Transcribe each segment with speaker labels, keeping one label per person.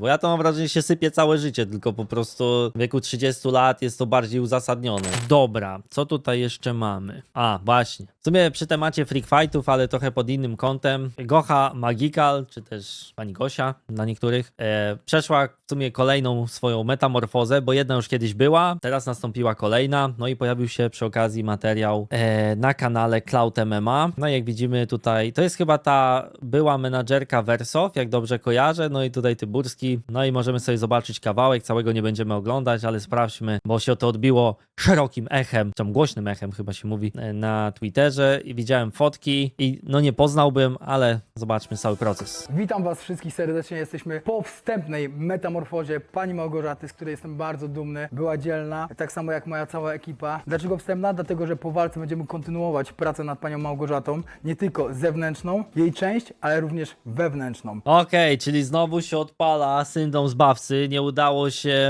Speaker 1: Bo ja to mam wrażenie, że się sypie całe życie, tylko po prostu w wieku 30 lat jest to bardziej uzasadnione. Dobra, co tutaj jeszcze mamy? A, właśnie. W sumie przy temacie freak fightów, ale trochę pod innym kątem. Gocha Magical, czy też pani Gosia na niektórych, e, przeszła w sumie kolejną swoją metamorfozę, bo jedna już kiedyś była, teraz nastąpiła kolejna, no i pojawił się przy okazji materiał e, na kanale Cloud MMA. No i jak widzimy tutaj, to jest chyba ta była menadżerka Wersow, jak dobrze kojarzę, no i tutaj Tyburski, no i możemy sobie zobaczyć kawałek, całego nie będziemy oglądać, ale sprawdźmy, bo się to odbiło szerokim echem, tam głośnym echem chyba się mówi, e, na Twitterze i widziałem fotki i no nie poznałbym, ale zobaczmy cały proces.
Speaker 2: Witam Was wszystkich serdecznie. Jesteśmy po wstępnej metamorfozie pani Małgorzaty, z której jestem bardzo dumny. Była dzielna, tak samo jak moja cała ekipa. Dlaczego wstępna? Dlatego, że po walce będziemy kontynuować pracę nad panią Małgorzatą. Nie tylko zewnętrzną, jej część, ale również wewnętrzną.
Speaker 1: Okej, czyli znowu się odpala syndrom zbawcy. Nie udało się.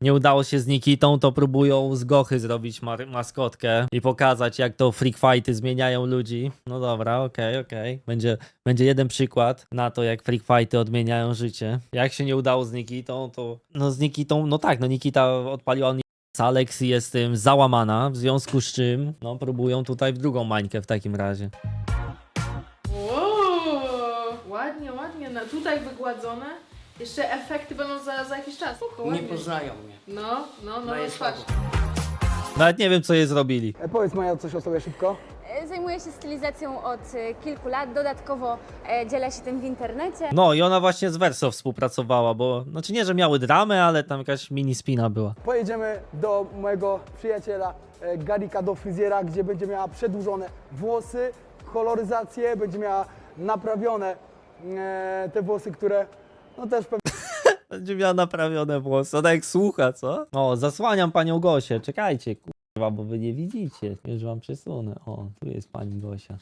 Speaker 1: Nie udało się z Nikitą, to próbują z Gochy zrobić mar- maskotkę i pokazać, jak to freak fighty zmieniają ludzi. No dobra, okej, okej. Będzie, będzie jeden przykład na to, jak freak fighty odmieniają życie. Jak się nie udało z Nikitą, to. No z Nikitą, no tak, no Nikita odpaliła Alex jest tym załamana, w związku z czym, no, próbują tutaj w drugą mańkę w takim razie.
Speaker 3: Wow, ładnie, ładnie. No, tutaj wygładzone. Jeszcze efekty będą za, za jakiś czas. Spoko,
Speaker 4: Nie
Speaker 3: ładnie.
Speaker 4: poznają mnie.
Speaker 3: No, no, no, no patrz.
Speaker 4: słabo.
Speaker 1: Nawet nie wiem, co je zrobili.
Speaker 2: E, powiedz Maja coś o sobie szybko.
Speaker 5: E, Zajmuję się stylizacją od e, kilku lat. Dodatkowo e, dzielę się tym w internecie.
Speaker 1: No i ona właśnie z Verso współpracowała, bo znaczy nie, że miały dramę, ale tam jakaś mini spina była.
Speaker 2: Pojedziemy do mojego przyjaciela e, Garika, do fryzjera, gdzie będzie miała przedłużone włosy, koloryzację, będzie miała naprawione e, te włosy, które no też pewnie
Speaker 1: Będzie miała naprawione włosy. Ona jak słucha, co? O, zasłaniam panią Gosię. Czekajcie, kurwa, bo wy nie widzicie. Już wam przesunę. O, tu jest pani Gosia.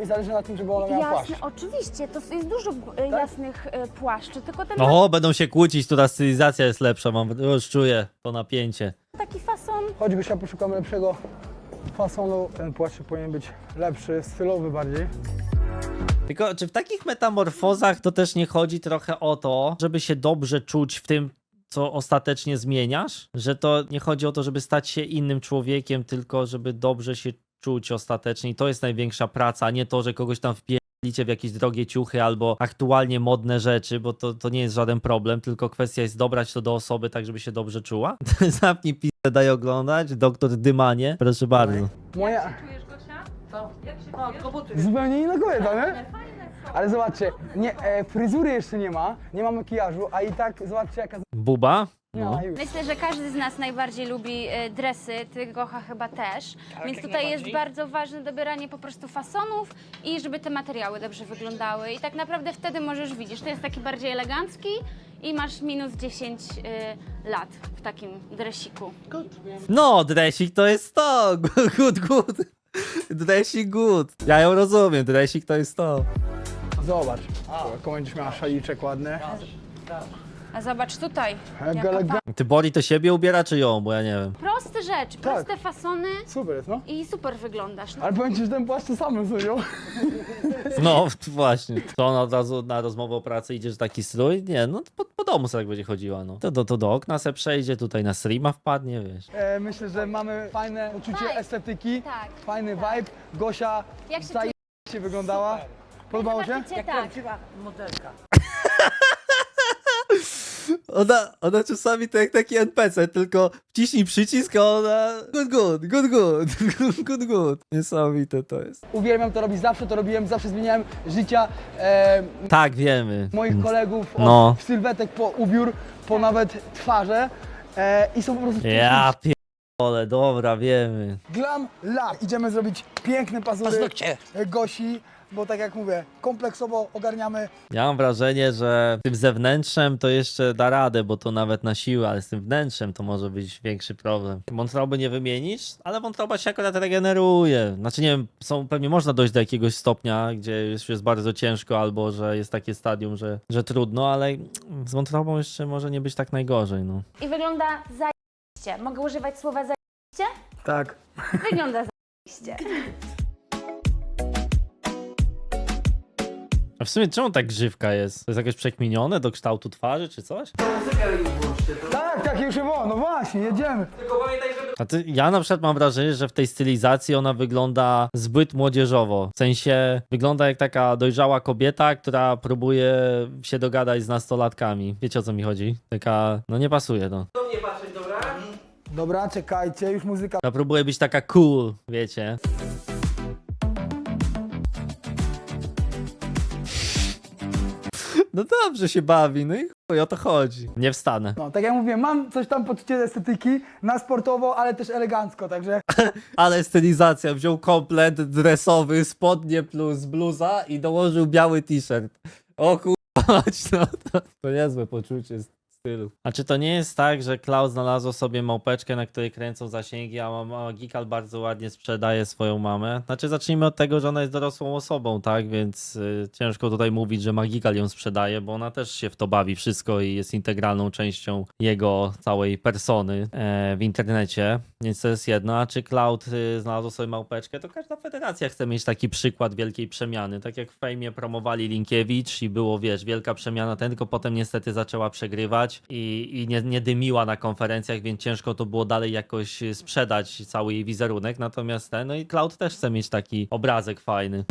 Speaker 2: mi zależy na tym, żeby ona miała płaszcz.
Speaker 5: Jasne, oczywiście, to jest dużo e, jasnych e, płaszczy, tylko ten
Speaker 1: O, będą się kłócić, tu ta stylizacja jest lepsza, mam, już czuję to napięcie.
Speaker 5: taki fason.
Speaker 2: Choć Gosia, poszukamy lepszego fasonu. Ten płaszcz powinien być lepszy, stylowy bardziej.
Speaker 1: Tylko, czy w takich metamorfozach to też nie chodzi trochę o to, żeby się dobrze czuć w tym, co ostatecznie zmieniasz? Że to nie chodzi o to, żeby stać się innym człowiekiem, tylko żeby dobrze się czuć ostatecznie. I to jest największa praca, a nie to, że kogoś tam wpierdolicie w jakieś drogie ciuchy albo aktualnie modne rzeczy, bo to, to nie jest żaden problem, tylko kwestia jest dobrać to do osoby tak, żeby się dobrze czuła. Zapnij pizdę, daj oglądać. Doktor Dymanie, proszę bardzo.
Speaker 2: Moja
Speaker 3: Czujesz, Gosia?
Speaker 4: To. O, tylko buty.
Speaker 2: zupełnie inna kobieta, nie? Ale zobaczcie, nie, e, fryzury jeszcze nie ma, nie ma makijażu, a i tak zobaczcie jaka
Speaker 1: Buba? No.
Speaker 2: już.
Speaker 5: Myślę, że każdy z nas najbardziej lubi e, dresy, ty Gocha chyba też. Więc tutaj jest bardzo ważne dobieranie po prostu fasonów i żeby te materiały dobrze wyglądały. I tak naprawdę wtedy możesz widzieć, to jest taki bardziej elegancki i masz minus 10 e, lat w takim dresiku.
Speaker 1: No, dresik to jest to. Good, good. Dresik good. Ja ją rozumiem, dresik to jest to.
Speaker 2: Zobacz, jaką będziesz miała szaliczek ładny.
Speaker 5: A zobacz tutaj,
Speaker 2: Jak
Speaker 5: jaka fa-
Speaker 1: Ty Bori to siebie ubiera, czy ją? Bo ja nie wiem.
Speaker 5: proste rzeczy, proste fasony
Speaker 2: Super jest, no.
Speaker 5: i super wyglądasz. No.
Speaker 2: Ale powiem ci, że ten płaszcz to sam zrobił.
Speaker 1: No, właśnie. To ona od razu na rozmowę o pracy idziesz w taki strój? Nie, no po, po domu sobie tak będzie chodziła, no. To do, to do okna se przejdzie, tutaj na streama wpadnie, wiesz.
Speaker 2: E, myślę, że mamy fajne uczucie
Speaker 5: Vibe.
Speaker 2: estetyki,
Speaker 5: Tak.
Speaker 2: fajny vibe. Gosia
Speaker 5: Jak się
Speaker 2: zaje- się wyglądała. Podobało się?
Speaker 5: Zobaczycie, tak.
Speaker 1: Ona, ona czasami to jak taki NPC, tylko wciśnij przycisk, a ona good, good, good, good, good, good. Niesamowite to jest.
Speaker 2: Uwielbiam to robić, zawsze to robiłem, zawsze zmieniałem życia e,
Speaker 1: Tak, wiemy.
Speaker 2: moich kolegów od
Speaker 1: No.
Speaker 2: sylwetek po ubiór, po nawet twarze e, i są po prostu
Speaker 1: Ja pierdolę, dobra, wiemy.
Speaker 2: Glam Lab. Idziemy zrobić piękne pazury
Speaker 4: Paznokcie.
Speaker 2: e, Gosi, bo tak jak mówię, kompleksowo ogarniamy
Speaker 1: Ja mam wrażenie, że tym zewnętrzem to jeszcze da radę, bo to nawet na siłę, ale z tym wnętrzem to może być większy problem. Wątroby nie wymienisz, ale wątroba się akurat regeneruje. Znaczy nie wiem, są, pewnie można dojść do jakiegoś stopnia, gdzie już jest bardzo ciężko, albo że jest takie stadium, że, że trudno, ale z wątrobą jeszcze może nie być tak najgorzej, no.
Speaker 5: I wygląda zajebiście. Mogę używać słowa zajebiście?
Speaker 2: tak.
Speaker 5: Wygląda zajebiście.
Speaker 1: A w sumie czemu tak grzywka jest? To jest jakieś przekminione do kształtu twarzy czy coś?
Speaker 2: Tak, tak, już było, no właśnie, jedziemy.
Speaker 1: A ty, ja na przykład mam wrażenie, że w tej stylizacji ona wygląda zbyt młodzieżowo. W sensie wygląda jak taka dojrzała kobieta, która próbuje się dogadać z nastolatkami. Wiecie o co mi chodzi? Taka, no nie pasuje no.
Speaker 2: Dobra, czekajcie, już muzyka.
Speaker 1: Ona próbuje być taka cool, wiecie. No dobrze się bawi, no i chuj, o to chodzi. Nie wstanę.
Speaker 2: No, tak jak mówiłem, mam coś tam poczucie estetyki, na sportowo, ale też elegancko, także
Speaker 1: Ale stylizacja, wziął komplet dresowy, spodnie plus bluza i dołożył biały t-shirt. O kurwa, no to, to niezłe poczucie stylu. A czy to nie jest tak, że Klaus znalazł sobie małpeczkę, na której kręcą zasięgi, a mama Gikal bardzo ładnie sprzedaje swoją mamę? Znaczy zacznijmy od tego, że ona jest dorosłą osobą, tak? Więc y, ciężko tutaj mówić, że Magikal ją sprzedaje, bo ona też się w to bawi wszystko i jest integralną częścią jego całej persony e, w internecie. Więc to jest jedno. A czy Cloud y, znalazł sobie małpeczkę, to każda federacja chce mieć taki przykład wielkiej przemiany. Tak jak w fejmie promowali Linkiewicz i było, wiesz, wielka przemiana, ten tylko potem niestety zaczęła przegrywać i, i nie, nie dymiła na konferencjach, więc ciężko to było dalej jakoś sprzedać cały jej wizerunek. Natomiast ten, no i Cloud też chce mieć taki obrazek fajny.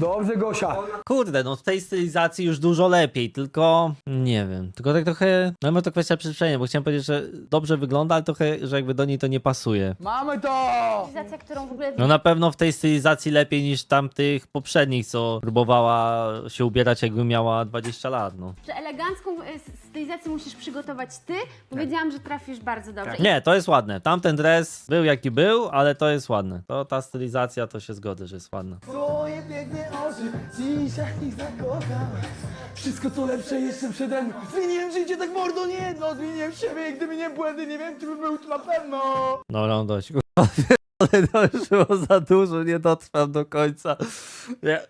Speaker 2: Dobrze Gosia.
Speaker 1: Kurde, no w tej stylizacji już dużo lepiej, tylko nie wiem, tylko tak trochę, no może to kwestia przyzwyczajenia, bo chciałem powiedzieć, że dobrze wygląda, ale trochę, że jakby do niej to nie pasuje.
Speaker 2: Mamy to!
Speaker 5: Stylizacja, którą w ogóle
Speaker 1: No na pewno w tej stylizacji lepiej niż tamtych poprzednich, co próbowała się ubierać jakby miała 20 lat, no.
Speaker 5: że elegancką s- stylizację musisz przygotować ty. Powiedziałam, że trafisz bardzo dobrze. I
Speaker 1: Nie, to jest ładne. Tamten dres był jaki był, ale to jest ładne. To ta stylizacja to się zgodzę, że jest ładna.
Speaker 2: Twoje piękne oczy, dzisiaj ich zakocham. Wszystko co lepsze jeszcze przede mną. Zmieniłem życie tak mordo nie jedno, zmieniłem siebie, gdyby nie błędy, nie wiem, czy bym był tu na pewno.
Speaker 1: No, no dość, kurwa, ale to już było za dużo, nie dotrwam do końca. Nie,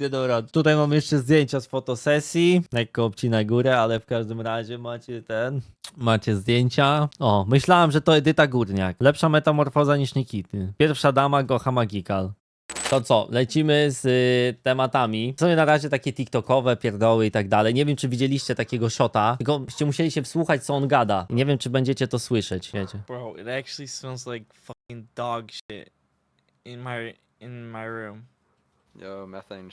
Speaker 1: nie. Tutaj mam jeszcze zdjęcia z fotosesji. Lekko obcina górę, ale w każdym razie macie ten. Macie zdjęcia. O, myślałem, że to Edyta Górniak. Lepsza metamorfoza niż Nikity. Pierwsza dama Gocha Magikal. To co, lecimy z y, tematami. Są na razie takie TikTokowe, pierdoły i tak dalej. Nie wiem, czy widzieliście takiego shota, tylko byście musieli się wsłuchać, co on gada. Nie wiem, czy będziecie to słyszeć, wiecie.
Speaker 6: Bro, it actually smells like fucking dog shit in my in my room.
Speaker 7: Yo, methane.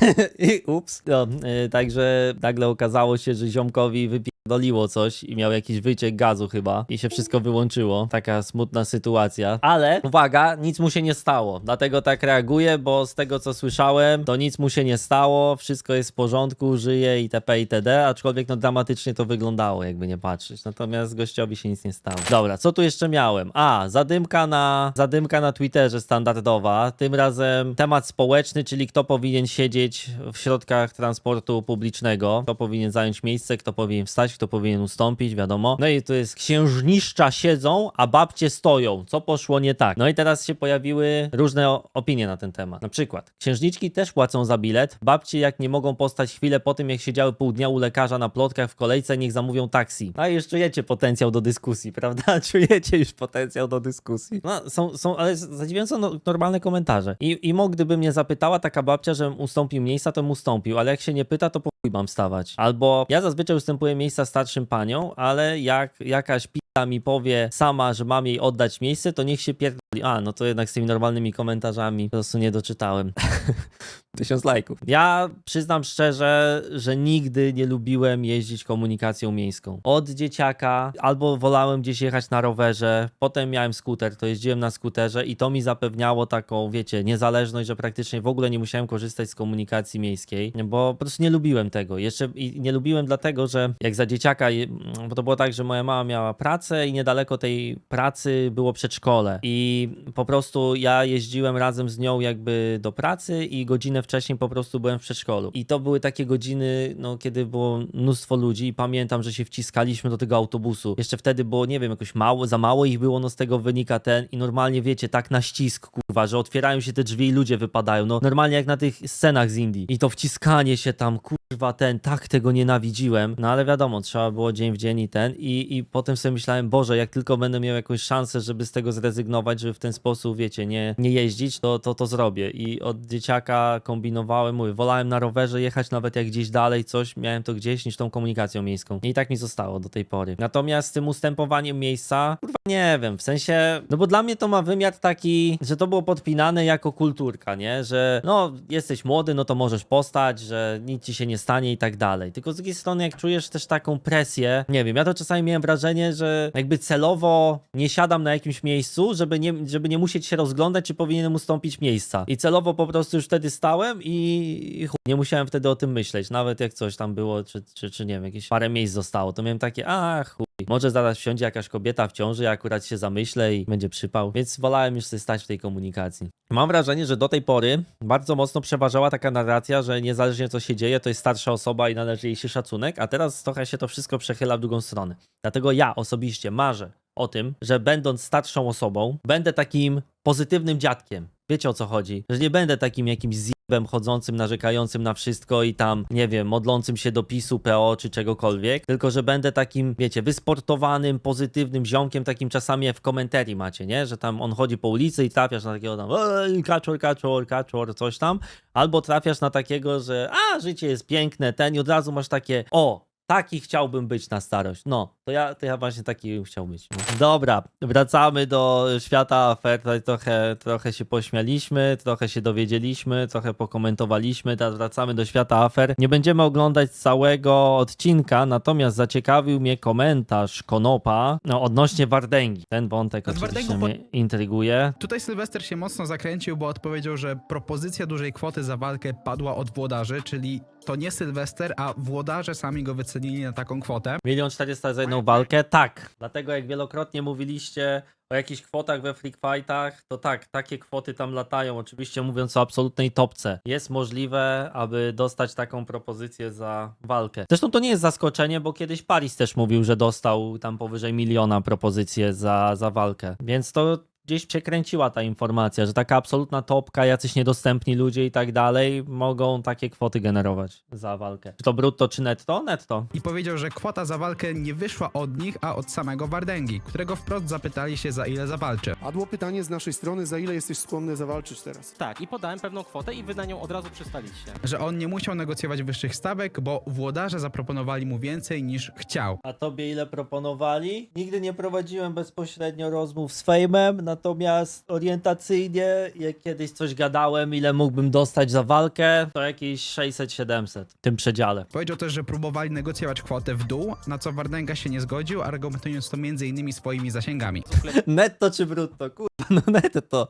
Speaker 1: I ups. No, y, także nagle okazało się, że ziomkowi wypierdoliło coś i miał jakiś wyciek gazu chyba i się wszystko wyłączyło. Taka smutna sytuacja. Ale uwaga, nic mu się nie stało. Dlatego tak reaguję, bo z tego co słyszałem, to nic mu się nie stało, wszystko jest w porządku, żyje itp. itd. Aczkolwiek no dramatycznie to wyglądało, jakby nie patrzeć. Natomiast gościowi się nic nie stało. Dobra, co tu jeszcze miałem? A, zadymka na, zadymka na Twitterze standardowa. Tym razem temat społeczny, czyli kto powinien siedzieć w środkach transportu publicznego, kto powinien zająć miejsce, kto powinien wstać, kto powinien ustąpić, wiadomo. No i to jest księżniszcza siedzą, a babcie stoją. Co poszło nie tak? No i teraz się pojawiły różne opinie na ten temat. Na przykład, księżniczki też płacą za bilet. Babcie jak nie mogą postać chwilę po tym, jak siedziały pół dnia u lekarza na plotkach w kolejce, niech zamówią taksi. A już czujecie potencjał do dyskusji, prawda? Czujecie już potencjał do dyskusji. No, są, są ale zadziwiająco no, normalne komentarze. I, I mo, gdyby mnie zapytała taka babcia, żebym ustąpił miejsca, to bym ustąpił, ale jak się nie pyta, to po mam stawać. Albo ja zazwyczaj ustępuję miejsca starszym paniom, ale jak jakaś pita mi powie sama, że mam jej oddać miejsce, to niech się pierdoli. A, no to jednak z tymi normalnymi komentarzami po prostu nie doczytałem. Tysiąc lajków. Ja przyznam szczerze, że nigdy nie lubiłem jeździć komunikacją miejską. Od dzieciaka albo wolałem gdzieś jechać na rowerze, potem miałem skuter, to jeździłem na skuterze i to mi zapewniało taką, wiecie, niezależność, że praktycznie w ogóle nie musiałem korzystać z komunikacji miejskiej, bo po prostu nie lubiłem tego. Jeszcze i nie lubiłem dlatego, że jak za dzieciaka, je- bo to było tak, że moja mama miała pracę i niedaleko tej pracy było przedszkole i po prostu ja jeździłem razem z nią jakby do pracy i godzinę wcześniej po prostu byłem w przedszkolu. I to były takie godziny, no kiedy było mnóstwo ludzi i pamiętam, że się wciskaliśmy do tego autobusu. Jeszcze wtedy było, nie wiem, jakoś mało, za mało ich było, no z tego wynika ten i normalnie wiecie, tak na ścisk, kurwa, że otwierają się te drzwi i ludzie wypadają, no normalnie jak na tych scenach z Indii. I to wciskanie się tam, kurwa, ten, tak tego nienawidziłem. No ale wiadomo, trzeba było dzień w dzień i ten. I, i potem sobie myślałem, Boże, jak tylko będę miał jakąś szansę, żeby z tego zrezygnować, żeby w ten sposób, wiecie, nie, nie jeździć, to, to to zrobię. I od dzieciaka kombinowałem, mówię, wolałem na rowerze jechać nawet jak gdzieś dalej coś, miałem to gdzieś niż tą komunikacją miejską. I tak mi zostało do tej pory. Natomiast z tym ustępowaniem miejsca, kurwa, nie wiem, w sensie, no bo dla mnie to ma wymiar taki, że to było podpinane jako kulturka, nie? Że no, jesteś młody, no to możesz postać, że nic ci się nie stanie i tak dalej. Tylko z drugiej strony, jak czujesz też taką presję, nie wiem, ja to czasami miałem wrażenie, że jakby celowo nie siadam na jakimś miejscu, żeby nie, żeby nie musieć się rozglądać, czy powinienem ustąpić miejsca. I celowo po prostu już wtedy stałem i, chuj, nie musiałem wtedy o tym myśleć. Nawet jak coś tam było, czy, czy, czy nie wiem, jakieś parę miejsc zostało, to miałem takie, a. Może zaraz wsiądzie jakaś kobieta w ciąży, ja akurat się zamyślę i będzie przypał. Więc wolałem już sobie stać w tej komunikacji. Mam wrażenie, że do tej pory bardzo mocno przeważała taka narracja, że niezależnie co się dzieje, to jest starsza osoba i należy jej się szacunek, a teraz trochę się to wszystko przechyla w drugą stronę. Dlatego ja osobiście marzę o tym, że będąc starszą osobą, będę takim pozytywnym dziadkiem. Wiecie o co chodzi? Że nie będę takim jakimś zjebem chodzącym, narzekającym na wszystko i tam, nie wiem, modlącym się do PiSu, PO czy czegokolwiek, tylko że będę takim, wiecie, wysportowanym, pozytywnym ziomkiem, takim czasami w komentarii macie, nie? Że tam on chodzi po ulicy i trafiasz na takiego tam "Ej, kaczor, kaczor, kaczor, coś tam, albo trafiasz na takiego, że a, życie jest piękne, ten i od razu masz takie, o, Taki chciałbym być na starość. No, to ja, to ja właśnie taki bym chciał być. Dobra, wracamy do świata afer. Tutaj trochę, trochę się pośmialiśmy, trochę się dowiedzieliśmy, trochę pokomentowaliśmy. Teraz wracamy do świata afer. Nie będziemy oglądać całego odcinka, natomiast zaciekawił mnie komentarz Konopa no, odnośnie Wardęgi. Ten wątek
Speaker 8: Z
Speaker 1: oczywiście
Speaker 8: Wardęgą po-
Speaker 1: mnie intryguje.
Speaker 8: Tutaj Sylwester się mocno zakręcił, bo odpowiedział, że propozycja dużej kwoty za walkę padła od włodarzy, czyli to nie Sylwester, a włodarze sami go wycenili na taką kwotę.
Speaker 1: Milion czterysta za jedną walkę? Tak. Dlatego jak wielokrotnie mówiliście o jakichś kwotach we freak fightach, to tak, takie kwoty tam latają. Oczywiście mówiąc o absolutnej topce. Jest możliwe, aby dostać taką propozycję za walkę. Zresztą to nie jest zaskoczenie, bo kiedyś Paris też mówił, że dostał tam powyżej miliona propozycję za, za walkę. Więc to gdzieś przekręciła ta informacja, że taka absolutna topka, jacyś niedostępni ludzie i tak dalej mogą takie kwoty generować za walkę. Czy to brutto, czy netto? Netto.
Speaker 8: I powiedział, że kwota za walkę nie wyszła od nich, a od samego Wardęgi, którego wprost zapytali się za ile zawalczy.
Speaker 9: Padło pytanie z naszej strony, za ile jesteś skłonny zawalczyć teraz?
Speaker 10: Tak, i podałem pewną kwotę i wy na nią od razu przystaliście.
Speaker 8: Że on nie musiał negocjować wyższych stawek, bo włodarze zaproponowali mu więcej niż chciał.
Speaker 1: A tobie ile proponowali? Nigdy nie prowadziłem bezpośrednio rozmów z Fejmem, natomiast orientacyjnie, jak kiedyś coś gadałem, ile mógłbym dostać za walkę, to jakieś 600-700 w tym przedziale.
Speaker 8: Powiedział też, że próbowali negocjować kwotę w dół, na co Wardęga się nie zgodził, argumentując to m.in. swoimi zasięgami.
Speaker 1: Netto czy brutto? Kurwa, no netto.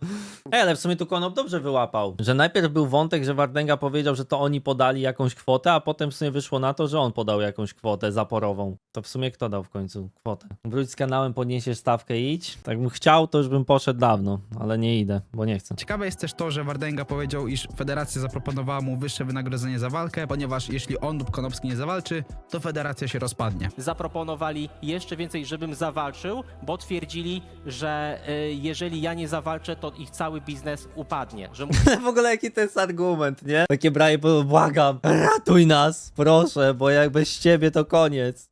Speaker 1: Ej, ale w sumie tu Konop dobrze wyłapał, że najpierw był wątek, że Wardęga powiedział, że to oni podali jakąś kwotę, a potem w sumie wyszło na to, że on podał jakąś kwotę zaporową. To w sumie kto dał w końcu kwotę? Wróć z kanałem, podniesiesz stawkę i idź? Tak bym chciał, to już bym poszedł dawno, ale nie idę, bo nie chcę.
Speaker 8: Ciekawe jest też to, że Wardęga powiedział, iż federacja zaproponowała mu wyższe wynagrodzenie za walkę, ponieważ jeśli on lub Konopski nie zawalczy, to federacja się rozpadnie.
Speaker 10: Zaproponowali jeszcze więcej, żebym zawalczył, bo twierdzili, że y, jeżeli ja nie zawalczę, to ich cały biznes upadnie. Że
Speaker 1: w ogóle jaki to jest argument, nie? Takie braje, bo błagam, ratuj nas, proszę, bo jak bez ciebie to koniec.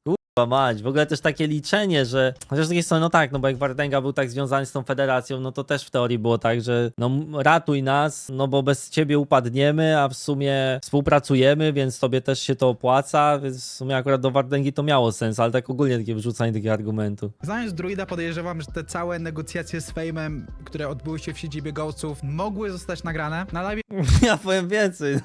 Speaker 1: Mać, w ogóle też takie liczenie, że... Chociaż z drugiej strony, no tak, no bo jak Wardęga był tak związany z tą federacją, no to też w teorii było tak, że no ratuj nas, no bo bez ciebie upadniemy, a w sumie współpracujemy, więc tobie też się to opłaca, więc w sumie akurat do Wardęgi to miało sens, ale tak ogólnie takie wrzucanie takiego argumentu.
Speaker 8: Znając Druida podejrzewam, że te całe negocjacje z Fejmem, które odbyły się w siedzibie Ghostów, mogły zostać nagrane. Na live
Speaker 1: Ja powiem więcej,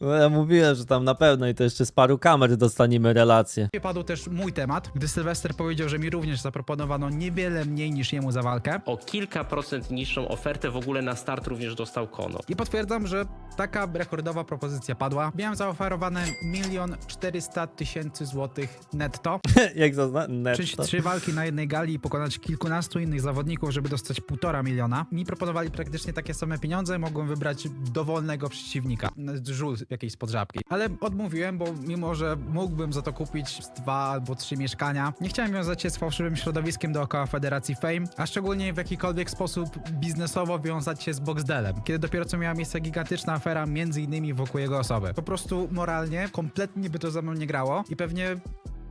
Speaker 1: no, ja mówiłem, że tam na pewno i to jeszcze z paru kamer dostaniemy relacje.
Speaker 8: padł też mój temat, gdy Sylwester powiedział, że mi również zaproponowano niewiele mniej niż jemu za walkę.
Speaker 11: O kilka procent niższą ofertę w ogóle na start również dostał Kono.
Speaker 8: I potwierdzam, że taka rekordowa propozycja padła. Miałem zaoferowane milion czterysta tysięcy złotych netto.
Speaker 1: Jak zazna... netto.
Speaker 8: Przyjść trzy walki na jednej gali i pokonać kilkunastu innych zawodników, żeby dostać półtora miliona. Mi proponowali praktycznie takie same pieniądze, mogłem wybrać dowolnego przeciwnika. Żul jakiejś spod żabki. Ale odmówiłem, bo mimo, że mógłbym za to kupić dwa albo trzy mieszkania. Nie chciałem wiązać się z fałszywym środowiskiem dookoła Federacji Fame, a szczególnie w jakikolwiek sposób biznesowo wiązać się z Boxdelem, kiedy dopiero co miała miejsce gigantyczna afera między innymi wokół jego osoby. Po prostu moralnie kompletnie by to za mną nie grało i pewnie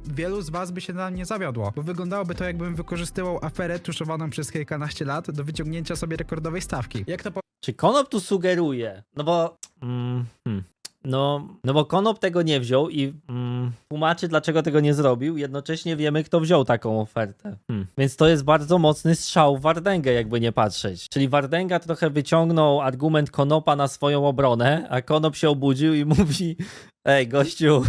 Speaker 8: wielu z was by się na mnie zawiodło, bo wyglądałoby to jakbym wykorzystywał aferę tuszowaną przez kilkanaście lat do wyciągnięcia sobie rekordowej stawki. Jak to
Speaker 1: Czy Konop tu sugeruje? No bo. Mm, hmm. No, no bo Konop tego nie wziął i mm, tłumaczy, dlaczego tego nie zrobił. Jednocześnie wiemy, kto wziął taką ofertę. Hmm. Więc to jest bardzo mocny strzał w Wardęgę, jakby nie patrzeć. Czyli Wardęga trochę wyciągnął argument Konopa na swoją obronę, a Konop się obudził i mówi: Ej, gościu.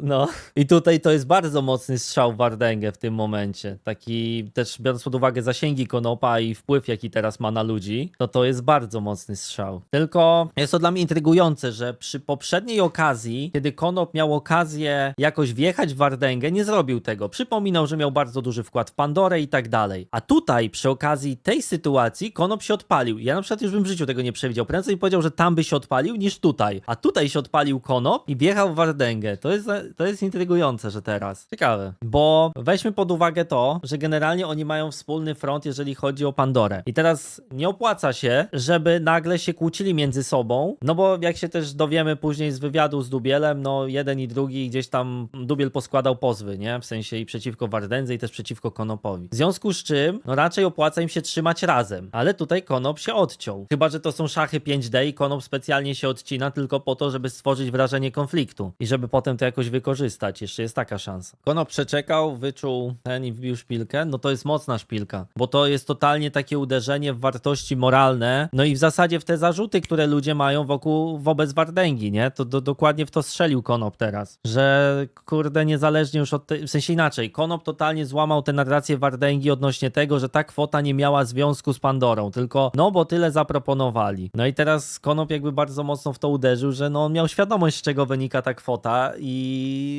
Speaker 1: No, i tutaj to jest bardzo mocny strzał w Wardęgę w tym momencie. Taki też biorąc pod uwagę zasięgi Konopa i wpływ, jaki teraz ma na ludzi, to to jest bardzo mocny strzał. Tylko jest to dla mnie intrygujące, że przy poprzedniej okazji, kiedy Konop miał okazję jakoś wjechać w Wardęgę, nie zrobił tego. Przypominał, że miał bardzo duży wkład w Pandorę i tak dalej. A tutaj przy okazji tej sytuacji Konop się odpalił. Ja na przykład już bym w życiu tego nie przewidział. Prędzej powiedział, że tam by się odpalił niż tutaj. A tutaj się odpalił Konop i wjechał w Wardęgę. To jest, to jest intrygujące, że teraz. Ciekawe. Bo weźmy pod uwagę to, że generalnie oni mają wspólny front, jeżeli chodzi o Pandorę. I teraz nie opłaca się, żeby nagle się kłócili między sobą, no bo jak się też dowiemy później z wywiadu z Dubielem, no jeden i drugi gdzieś tam Dubiel poskładał pozwy, nie? W sensie i przeciwko Wardędze i też przeciwko Konopowi. W związku z czym, no raczej opłaca im się trzymać razem. Ale tutaj Konop się odciął. Chyba, że to są szachy 5D i Konop specjalnie się odcina tylko po to, żeby stworzyć wrażenie konfliktu i żeby potem to jakoś wykorzystać. Jeszcze jest taka szansa. Konop przeczekał, wyczuł ten i wbił szpilkę. No to jest mocna szpilka, bo to jest totalnie takie uderzenie w wartości moralne. No i w zasadzie w te zarzuty, które ludzie mają wokół, wobec Wardęgi, nie? To do, dokładnie w to strzelił Konop teraz. Że kurde, niezależnie już od tej, w sensie inaczej, Konop totalnie złamał tę narrację Wardęgi odnośnie tego, że ta kwota nie miała związku z Pandorą, tylko no bo tyle zaproponowali. No i teraz Konop jakby bardzo mocno w to uderzył, że no on miał świadomość, z czego wynika ta kwota i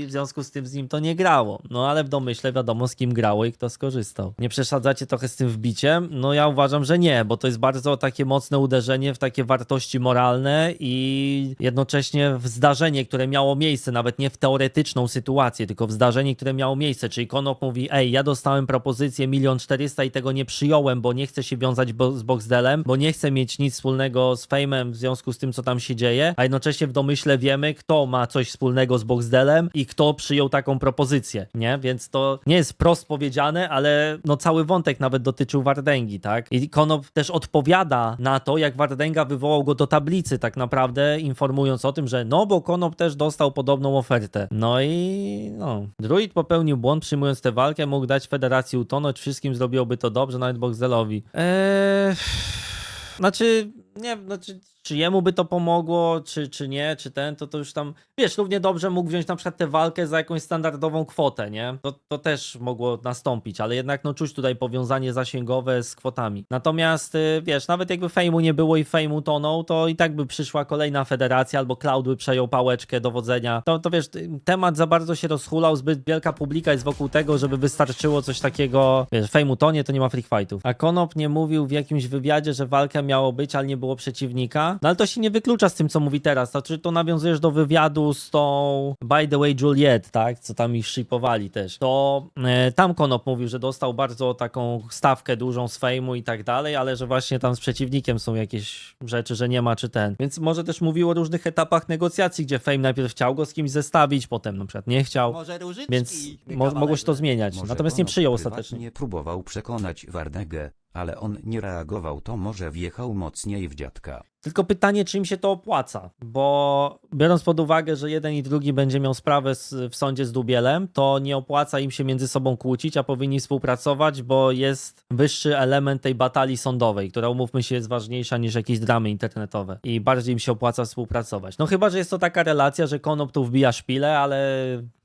Speaker 1: w związku z tym z nim to nie grało. No ale w domyśle wiadomo z kim grało i kto skorzystał. Nie przesadzacie trochę z tym wbiciem? No ja uważam, że nie, bo to jest bardzo takie mocne uderzenie w takie wartości moralne i jednocześnie w zdarzenie, które miało miejsce, nawet nie w teoretyczną sytuację, tylko w zdarzenie, które miało miejsce, czyli Konop mówi, ej, ja dostałem propozycję milion czterysta i tego nie przyjąłem, bo nie chcę się wiązać bo z Boxdelem, bo nie chcę mieć nic wspólnego z Fame'em w związku z tym, co tam się dzieje, a jednocześnie w domyśle wiemy, kto ma coś wspólnego z Boxdelem i kto przyjął taką propozycję, nie? Więc to nie jest prost powiedziane, ale no cały wątek nawet dotyczył Wardęgi, tak? I Konop też odpowiada na to, jak Wardęga wywołał go do tablicy tak naprawdę, informując o tym, że no, bo Konop też dostał podobną ofertę. No i no. Druid popełnił błąd przyjmując tę walkę, mógł dać federacji utonąć, wszystkim zrobiłoby to dobrze, nawet Boxdelowi. Eee... Znaczy, nie, znaczy, czy jemu by to pomogło, czy, czy nie, czy ten, to to już tam, wiesz, równie dobrze mógł wziąć na przykład tę walkę za jakąś standardową kwotę, nie? To, to też mogło nastąpić, ale jednak no czuć tutaj powiązanie zasięgowe z kwotami. Natomiast, y, wiesz, nawet jakby fejmu nie było i fejmu tonął, to i tak by przyszła kolejna federacja, albo Cloud by przejął pałeczkę dowodzenia. To, to wiesz, y, temat za bardzo się rozhulał, zbyt wielka publika jest wokół tego, żeby wystarczyło coś takiego, wiesz, fejmu tonie, to nie ma freak fightów. A Konop nie mówił w jakimś wywiadzie, że walka miało być, ale nie było przeciwnika. No ale to się nie wyklucza z tym, co mówi teraz. Znaczy, to nawiązujesz do wywiadu z tą By the way Juliet, tak? Co tam ich shipowali też. To e, tam Konop mówił, że dostał bardzo taką stawkę dużą z fejmu i tak dalej, ale że właśnie tam z przeciwnikiem są jakieś rzeczy, że nie ma czy ten. Więc może też mówił o różnych etapach negocjacji, gdzie Fame najpierw chciał go z kimś zestawić, potem na przykład nie chciał.
Speaker 12: Może różyczki.
Speaker 1: Więc mo mogło się to zmieniać. Natomiast nie przyjął ostatecznie.
Speaker 13: Nie próbował przekonać Wardęgę, ale on nie reagował, to może wjechał mocniej w dziadka.
Speaker 1: Tylko pytanie, czy im się to opłaca, bo biorąc pod uwagę, że jeden i drugi będzie miał sprawę z, w sądzie z Dubielem, to nie opłaca im się między sobą kłócić, a powinni współpracować, bo jest wyższy element tej batalii sądowej, która umówmy się jest ważniejsza niż jakieś dramy internetowe i bardziej im się opłaca współpracować. No chyba, że jest to taka relacja, że Konop tu wbija szpilę, ale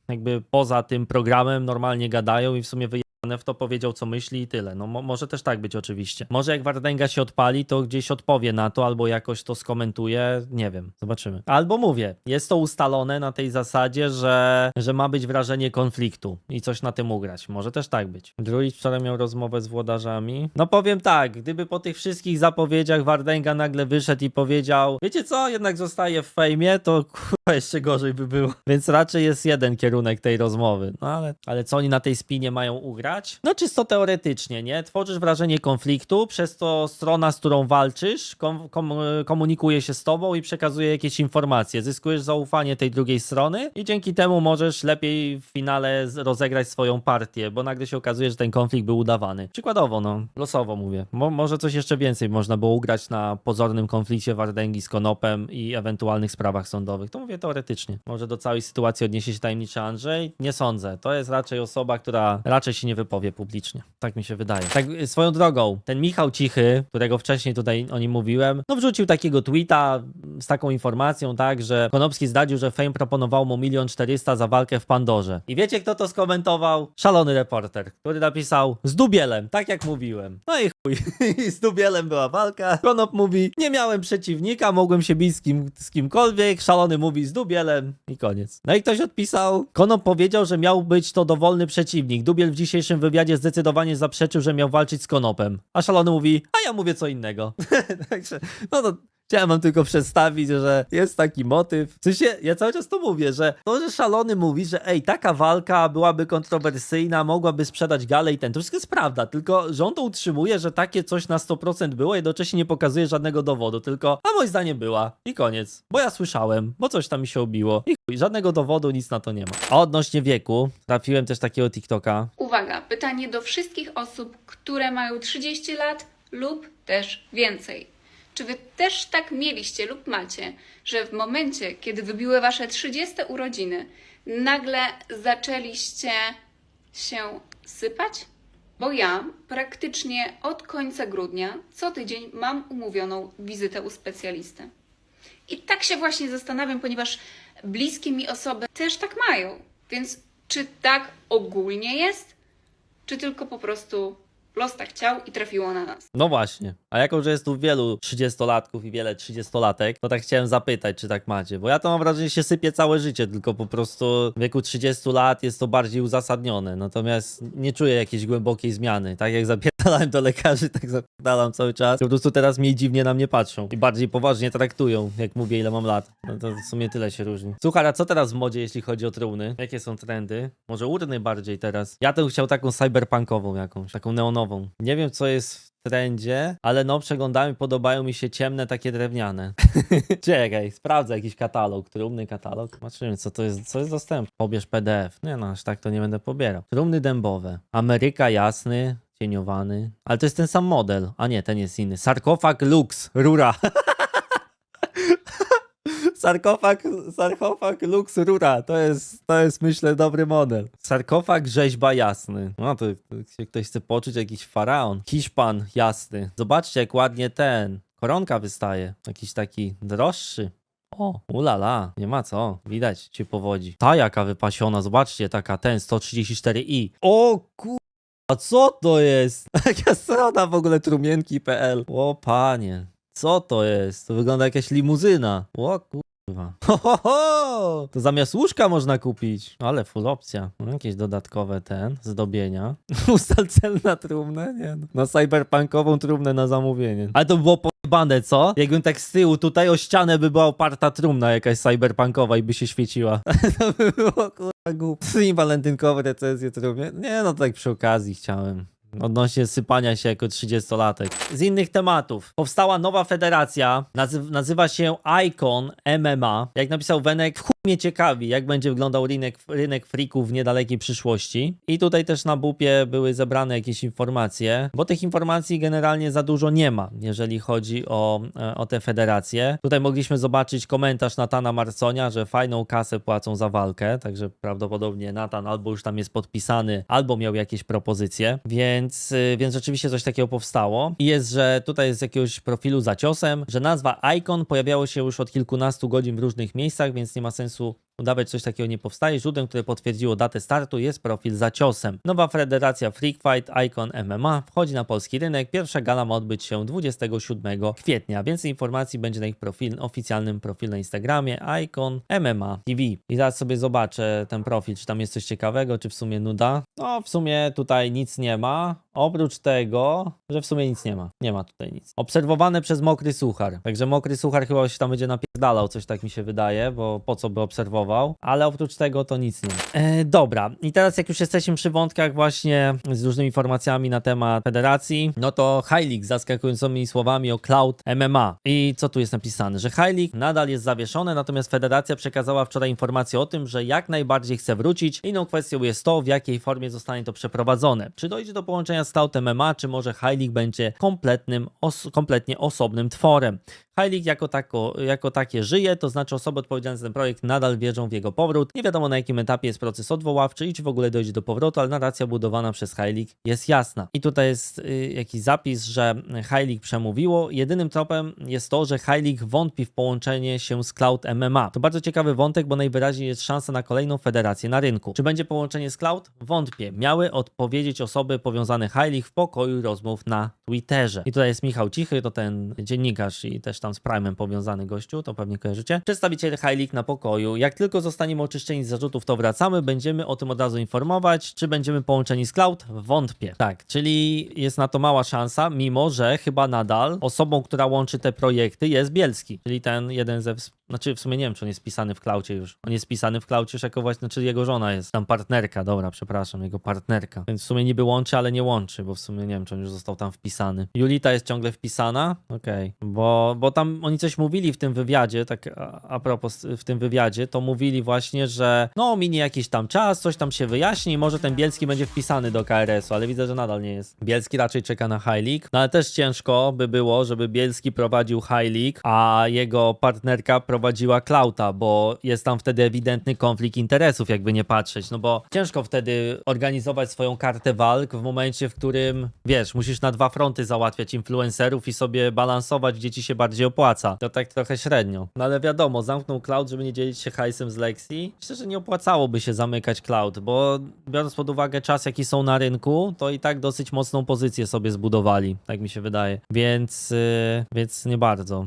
Speaker 1: jakby poza tym programem normalnie gadają i w sumie wyjechane w to powiedział, co myśli i tyle. No mo może też tak być oczywiście. Może jak Wardęga się odpali, to gdzieś odpowie na to, albo jakoś to skomentuje, nie wiem, zobaczymy. Albo mówię, jest to ustalone na tej zasadzie, że, że ma być wrażenie konfliktu i coś na tym ugrać. Może też tak być. Druid wczoraj miał rozmowę z włodarzami. No powiem tak, gdyby po tych wszystkich zapowiedziach Wardęga nagle wyszedł i powiedział, wiecie co, jednak zostaje w fejmie, to kurwa jeszcze gorzej by było. Więc raczej jest jeden kierunek tej rozmowy. No ale, ale co oni na tej spinie mają ugrać? No czysto teoretycznie, nie? Tworzysz wrażenie konfliktu, przez to strona, z którą walczysz, kom, kom, komunikuje się z tobą i przekazuje jakieś informacje. Zyskujesz zaufanie tej drugiej strony i dzięki temu możesz lepiej w finale rozegrać swoją partię, bo nagle się okazuje, że ten konflikt był udawany. Przykładowo, no, losowo mówię. Mo, może coś jeszcze więcej można było ugrać na pozornym konflikcie Wardęgi z Konopem i ewentualnych sprawach sądowych. To mówię teoretycznie. Może do całej sytuacji odniesie się tajemniczy Andrzej? Nie sądzę. To jest raczej osoba, która raczej się nie wypowie publicznie. Tak mi się wydaje. Tak y, swoją drogą, ten Michał Cichy, którego wcześniej tutaj o nim mówiłem, no wrzucił takiego tweeta z taką informacją, tak, że Konopski zdradził, że Fame proponował mu milion czterysta za walkę w Pandorze. I wiecie, kto to skomentował? Szalony reporter, który napisał z Dubielem, tak jak mówiłem. No i chuj, z Dubielem była walka. Konop mówi, nie miałem przeciwnika, mogłem się bić z, kim, z kimkolwiek. Szalony mówi z Dubielem i koniec. No i ktoś odpisał, Konop powiedział, że miał być to dowolny przeciwnik. Dubiel w dzisiejszym wywiadzie zdecydowanie zaprzeczył, że miał walczyć z Konopem. A Szalony mówi, a ja mówię co innego. Także, no to Chciałem wam tylko przedstawić, że jest taki motyw. W sensie, ja cały czas to mówię, że to, że szalony mówi, że ej, taka walka byłaby kontrowersyjna, mogłaby sprzedać galę i ten, to wszystko jest prawda, tylko to utrzymuje, że takie coś na 100% było, jednocześnie nie pokazuje żadnego dowodu, tylko, a moim zdaniem była i koniec. Bo ja słyszałem, bo coś tam mi się obiło i chuj, żadnego dowodu, nic na to nie ma. A odnośnie wieku, trafiłem też takiego TikToka,
Speaker 12: Uwaga, pytanie do wszystkich osób, które mają 30 lat lub też więcej. Czy wy też tak mieliście lub macie, że w momencie, kiedy wybiły wasze 30 urodziny, nagle zaczęliście się sypać? Bo ja praktycznie od końca grudnia co tydzień mam umówioną wizytę u specjalisty. I tak się właśnie zastanawiam, ponieważ bliskie mi osoby też tak mają. Więc czy tak ogólnie jest, czy tylko po prostu los tak chciał i trafiło na nas?
Speaker 1: No właśnie. A jako, że jest tu wielu 30-latków i wiele 30-latek, to tak chciałem zapytać, czy tak macie. Bo ja to mam wrażenie, że się sypie całe życie, tylko po prostu w wieku 30 lat jest to bardziej uzasadnione. Natomiast nie czuję jakiejś głębokiej zmiany. Tak jak zapierdalałem do lekarzy, tak zapierdalam cały czas. Po prostu teraz mniej dziwnie na mnie patrzą i bardziej poważnie traktują, jak mówię, ile mam lat. No to w sumie tyle się różni. Słuchaj, a co teraz w modzie, jeśli chodzi o trumny? Jakie są trendy? Może urny bardziej teraz? Ja bym chciał taką cyberpunkową jakąś, taką neonową. Nie wiem, co jest w trendzie, ale no przeglądałem, podobają mi się ciemne, takie drewniane. Czekaj, sprawdzę jakiś katalog, trumny katalog. Zobaczymy, co to jest, co jest dostępne. Pobierz PDF. Nie no, aż tak to nie będę pobierał. Trumny dębowe. Ameryka jasny, cieniowany. Ale to jest ten sam model. A nie, ten jest inny. Sarkofag Lux, rura. Sarkofag, sarkofag Lux Rura, to jest, to jest myślę dobry model. Sarkofag rzeźba jasny. No to, się ktoś chce poczuć jakiś faraon. Hiszpan jasny. Zobaczcie jak ładnie ten. Koronka wystaje. Jakiś taki droższy. O, ulala, nie ma co. Widać, ci powodzi. Ta jaka wypasiona, zobaczcie, taka ten 134i. O kur... A co to jest? Jaka strona w ogóle trumienki.pl. O panie, co to jest? To wygląda jak jakaś limuzyna. O kurwa. Ho, ho, ho! To zamiast łóżka można kupić. Ale full opcja. No, Jakieś dodatkowe ten, zdobienia. Ustal cel na trumnę? Nie no. Na cyberpunkową trumnę na zamówienie. Ale to by było pojebane, co? Jakbym tak z tyłu tutaj o ścianę by była oparta trumna jakaś cyberpunkowa i by się świeciła. to by było kurwa głupie. I walentynkowe recenzje trumnie. Nie no, tak przy okazji chciałem. Odnośnie sypania się jako 30-latek. Z innych tematów. Powstała nowa federacja, nazy- nazywa się Icon MMA. Jak napisał Wenek, w mnie ciekawi, jak będzie wyglądał rynek, rynek freaków w niedalekiej przyszłości. I tutaj też na bupie były zebrane jakieś informacje, bo tych informacji generalnie za dużo nie ma, jeżeli chodzi o, e, o te federacje. Tutaj mogliśmy zobaczyć komentarz Natana Marconia, że fajną kasę płacą za walkę, także prawdopodobnie Natan albo już tam jest podpisany, albo miał jakieś propozycje, więc, y, więc rzeczywiście coś takiego powstało. I jest, że tutaj z jakiegoś profilu za ciosem, że nazwa Icon pojawiało się już od kilkunastu godzin w różnych miejscach, więc nie ma sensu udawać coś takiego nie powstaje. Źródłem, które potwierdziło datę startu jest profil za ciosem. Nowa federacja Freak Fight Icon MMA wchodzi na polski rynek. Pierwsza gala ma odbyć się 27 kwietnia. Więcej informacji będzie na ich profil, oficjalnym profilu na Instagramie Icon MMA TV. I zaraz sobie zobaczę ten profil, czy tam jest coś ciekawego, czy w sumie nuda. No, w sumie tutaj nic nie ma. Oprócz tego, że w sumie nic nie ma. Nie ma tutaj nic. Obserwowane przez Mokry Suchar. Także Mokry Suchar chyba się tam będzie napierdalał, coś tak mi się wydaje, bo po co by obserwował. Ale oprócz tego to nic nie ma. E, dobra, i teraz jak już jesteśmy przy wątkach właśnie z różnymi informacjami na temat federacji, no to z zaskakującymi słowami o Cloud MMA. I co tu jest napisane? Że League nadal jest zawieszone, natomiast federacja przekazała wczoraj informację o tym, że jak najbardziej chce wrócić. Inną kwestią jest to, w jakiej formie zostanie to przeprowadzone. Czy dojdzie do połączenia Cloud MMA, czy może League będzie kompletnym, os kompletnie osobnym tworem. League jako, tako, jako takie żyje, to znaczy osoby odpowiedzialne za ten projekt nadal wierzą w jego powrót. Nie wiadomo na jakim etapie jest proces odwoławczy i czy w ogóle dojdzie do powrotu, ale narracja budowana przez League jest jasna. I tutaj jest y, jakiś zapis, że League przemówiło. Jedynym tropem jest to, że League wątpi w połączenie się z Cloud MMA. To bardzo ciekawy wątek, bo najwyraźniej jest szansa na kolejną federację na rynku. Czy będzie połączenie z Cloud? Wątpię. Miały odpowiedzieć osoby powiązane League w pokoju rozmów na Twitterze. I tutaj jest Michał Cichy, to ten dziennikarz i też tam z Prime'em powiązany gościu, to pewnie kojarzycie. Przedstawiciele High League na pokoju. Jak tylko zostaniemy oczyszczeni z zarzutów, to wracamy. Będziemy o tym od razu informować. Czy będziemy połączeni z Cloud? Wątpię. Tak, czyli jest na to mała szansa, mimo że chyba nadal osobą, która łączy te projekty jest Bielski, czyli ten jeden ze znaczy, w sumie nie wiem, czy on jest pisany w klaucie już. On jest pisany w klaucie już jako właśnie, znaczy jego żona jest tam partnerka, dobra, przepraszam, jego partnerka. Więc w sumie niby łączy, ale nie łączy, bo w sumie nie wiem, czy on już został tam wpisany. Julita jest ciągle wpisana? Okej, bo, bo tam oni coś mówili w tym wywiadzie, tak a, propos w tym wywiadzie, to mówili właśnie, że no minie jakiś tam czas, coś tam się wyjaśni może ten Bielski będzie wpisany do KRS-u, ale widzę, że nadal nie jest. Bielski raczej czeka na High League, no ale też ciężko by było, żeby Bielski prowadził High League, a jego partnerka prowadziła Klauta, bo jest tam wtedy ewidentny konflikt interesów, jakby nie patrzeć, no bo ciężko wtedy organizować swoją kartę walk w momencie, w którym, wiesz, musisz na dwa fronty załatwiać influencerów i sobie balansować, gdzie ci się bardziej opłaca. To tak trochę średnio. No ale wiadomo, zamknął Cloud, żeby nie dzielić się hajsem z Lexi. Myślę, że nie opłacałoby się zamykać Cloud, bo biorąc pod uwagę czas, jaki są na rynku, to i tak dosyć mocną pozycję sobie zbudowali, tak mi się wydaje. Więc, yy, więc nie bardzo.